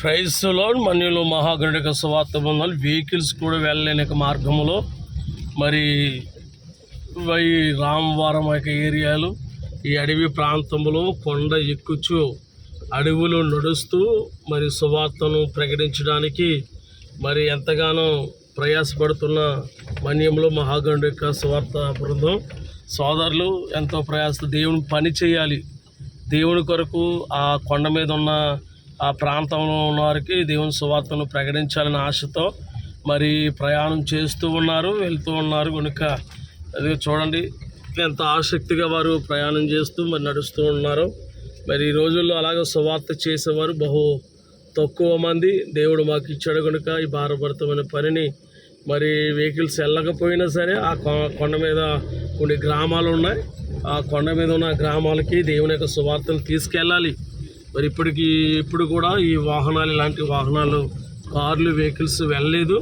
ప్రైస్లో మన్యులు మహాగణిక స్వార్థ బృందాలు వెహికల్స్ కూడా వెళ్ళలేని యొక్క మార్గంలో మరి వై రామవరం యొక్క ఏరియాలు ఈ అడవి ప్రాంతంలో కొండ ఎక్కుచు అడవులు నడుస్తూ మరి సువార్తను ప్రకటించడానికి మరి ఎంతగానో ప్రయాసపడుతున్న మన్యంలో మహాగణిక సువార్త బృందం. సోదరులు ఎంతో ప్రయాస దేవుని పని చేయాలి. దేవుని కొరకు ఆ కొండ మీద ఉన్న ఆ ప్రాంతంలో ఉన్న వారికి దేవుని సువార్తను ప్రకటించాలని ఆశతో మరి ప్రయాణం చేస్తూ ఉన్నారు వెళ్తూ ఉన్నారు. కనుక అది చూడండి ఎంత ఆసక్తిగా వారు ప్రయాణం చేస్తూ మరి నడుస్తూ ఉన్నారు. మరి ఈ రోజుల్లో అలాగే సువార్త చేసేవారు బహు తక్కువ మంది. దేవుడు మాకు ఇచ్చాడు కనుక ఈ భారభరితమైన పనిని మరి వెహికల్స్ వెళ్ళకపోయినా సరే ఆ కొ- కొండ మీద కొన్ని గ్రామాలు ఉన్నాయి. ఆ కొండ మీద ఉన్న గ్రామాలకి దేవుని యొక్క సువార్తను తీసుకెళ్ళాలి. మరి ఇప్పటికి ఇప్పుడు కూడా ఈ వాహనాలు ఇలాంటి వాహనాలు కార్లు వెహికల్స్ వెళ్ళలేదు.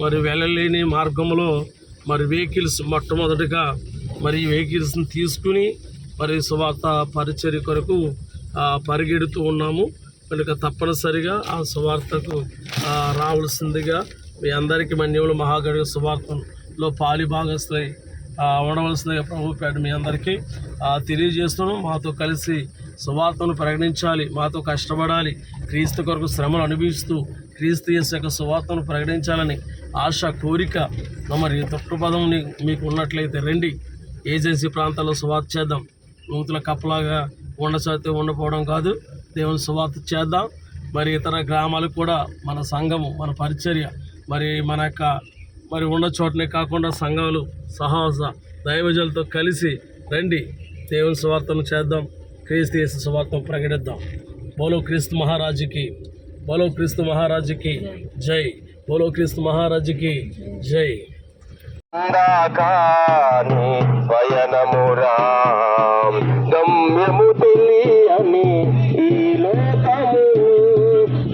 మరి వెళ్ళలేని మార్గంలో మరి వెహికల్స్ మొట్టమొదటిగా మరి ఈ వెహికల్స్ని తీసుకుని మరి సువార్త పరిచర్య కొరకు పరిగెడుతూ ఉన్నాము. కనుక తప్పనిసరిగా ఆ సువార్తకు రావాల్సిందిగా మీ అందరికీ మన్యములు మహాగణ సువార్తలో పాలి భాగస్తులై ఉండవలసిందిగా ప్రభు మీ అందరికీ తెలియజేస్తున్నాం మాతో కలిసి సువార్తను ప్రకటించాలి మాతో కష్టపడాలి క్రీస్తు కొరకు శ్రమలు అనుభవిస్తూ క్రీస్తు యేసు యొక్క సువార్తను ప్రకటించాలని ఆశ కోరిక మరి తృప్తపదం మీకు ఉన్నట్లయితే రండి. ఏజెన్సీ ప్రాంతాల్లో సువార్త చేద్దాం. నూతుల కప్పలాగా ఉండచోతే ఉండపోవడం కాదు. దేవుని సువార్త చేద్దాం. మరి ఇతర గ్రామాలకు కూడా మన సంఘము మన పరిచర్య మరి మన యొక్క మరి ఉన్న చోటనే కాకుండా సంఘాలు సహవాస దైవజలతో కలిసి రండి. దేవుని సువార్తను చేద్దాం. క్రీస్తు యేసు సువార్తను ప్రకటిద్దాం. బోలో క్రీస్తు మహారాజుకి బోలో క్రీస్తు మహారాజుకి జై బోలో క్రీస్తు మహారాజుకి జై. అందాకాని గమ్యము తెలియని ఈ లోకము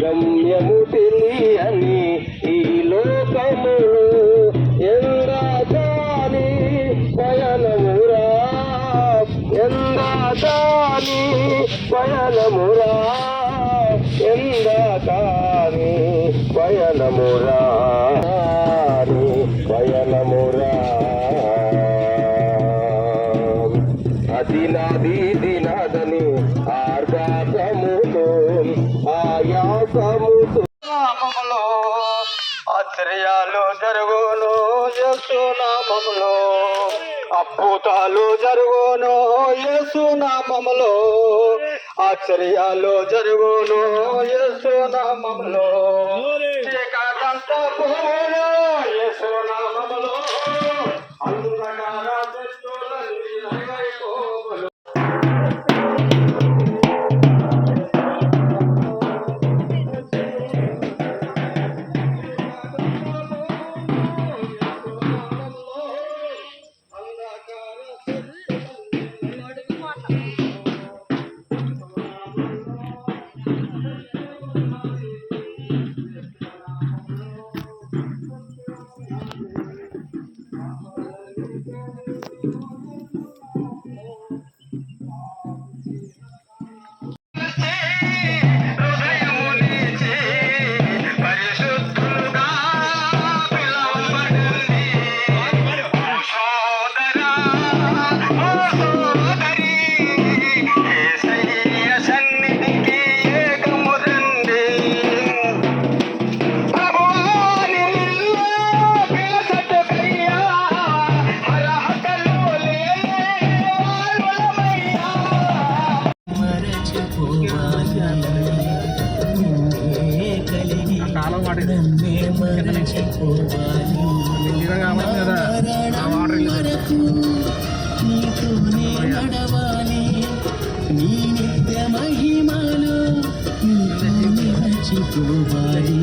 గమ్యము తెలియని దాని పయనమురా ఎందాని పయనమురా నీ పయనమురా. అది నాది దినాదని ఆర్గాసముతో ఆయాసముతో. ఆశ్చర్యాలు జరుగును యేసు నామములో అద్భుతాలు జరుగును యేసు నామములో. ఆశ్చర్యాలు జరుగును యేసు నామములో. చీకటంత నీ నిత్య మహిమలో నీతో మర్చిపోవాలి